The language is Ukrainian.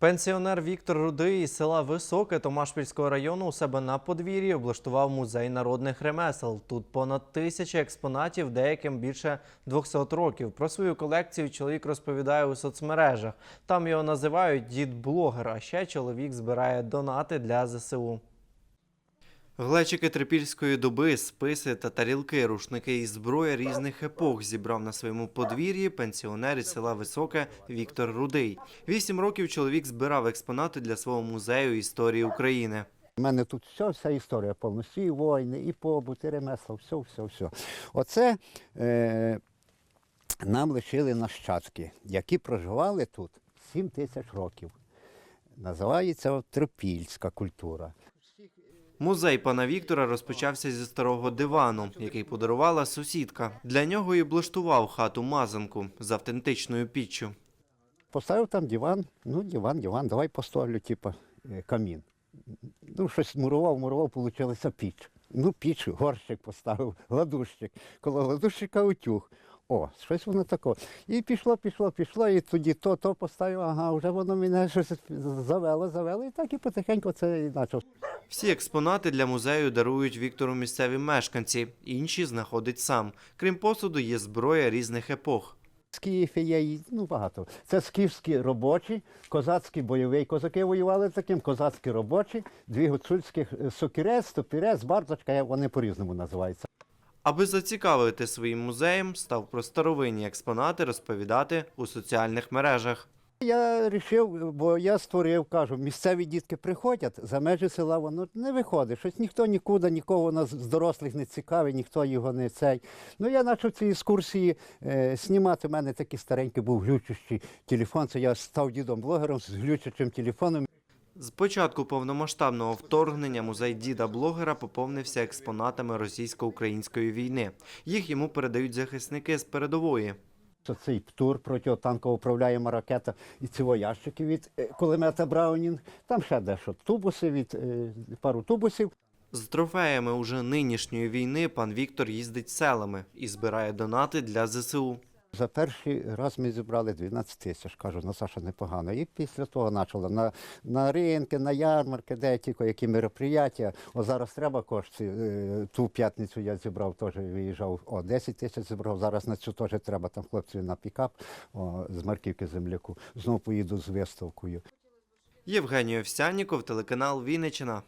Пенсіонер Віктор Рудий із села Високе Томашпільського району у себе на подвір'ї облаштував музей народних ремесел. Тут понад тисяча експонатів, деяким більше 200 років. Про свою колекцію чоловік розповідає у соцмережах. Там його називають дід-блогер, а ще чоловік збирає донати для ЗСУ. Глечики трипільської доби, списи та тарілки, рушники і зброя різних епох зібрав на своєму подвір'ї пенсіонер із села Високе Віктор Рудий. Вісім років чоловік збирав експонати для свого музею історії України. У мене тут все, вся історія повністю, і війни, і побут, і ремесла, все, все, все. Оце е, нам лишили нащадки, які проживали тут 7 тисяч років. Називається тропільська культура. Музей пана Віктора розпочався зі старого дивану, який подарувала сусідка. Для нього і облаштував хату мазанку з автентичною піччю. Поставив там диван, ну диван, диван, давай поставлю, типу, е, камін. Ну, щось мурував, мурував, вийшла піч. Ну, піч, горщик поставив, гладущик. Коло гладущика утюг. О, щось воно таке. І пішло, пішло, пішло, і тоді то, то поставив, ага, вже воно мене щось завело, завело, і так і потихеньку це і почав. Всі експонати для музею дарують Віктору місцеві мешканці, інші знаходить сам. Крім посуду, є зброя різних епох. Скіфи є, ну багато. Це скіфські робочі, козацький бойовий. Козаки воювали таким, козацькі робочі, дві гуцульських е, сокірець, топірець, бардочка, вони по-різному називаються. Аби зацікавити своїм музеєм, став про старовинні експонати розповідати у соціальних мережах. Я вирішив, бо я створив, кажу, місцеві дітки приходять, за межі села воно не виходить. Щось ніхто нікуди, нікого нас з дорослих не цікавить, ніхто його не цей. Ну я почав ці екскурсії е, знімати. У мене такий старенький був глючущий телефон. Це я став дідом-блогером з глючачим телефоном. З початку повномасштабного вторгнення музей діда-блогера поповнився експонатами російсько-української війни. Їх йому передають захисники з передової. Це цей птур протитанково управляєма ракета і цивоящики від е, кулемета Браунінг. Там ще дещо. Тубуси від е, пару тубусів. З трофеями уже нинішньої війни пан Віктор їздить селами і збирає донати для ЗСУ. За перший раз ми зібрали 12 тисяч. Кажу, ну Саша непогано. І після того почали на, на ринки, на ярмарки, де тільки які мероприятия. О, зараз треба кошти. Е, Ту п'ятницю я зібрав, теж виїжджав. О, 10 тисяч зібрав. Зараз на цю теж треба там хлопці на пікап о, з марківки земляку. Знову поїду з виставкою. Євгеній Овсянніков, телеканал Вінниччина.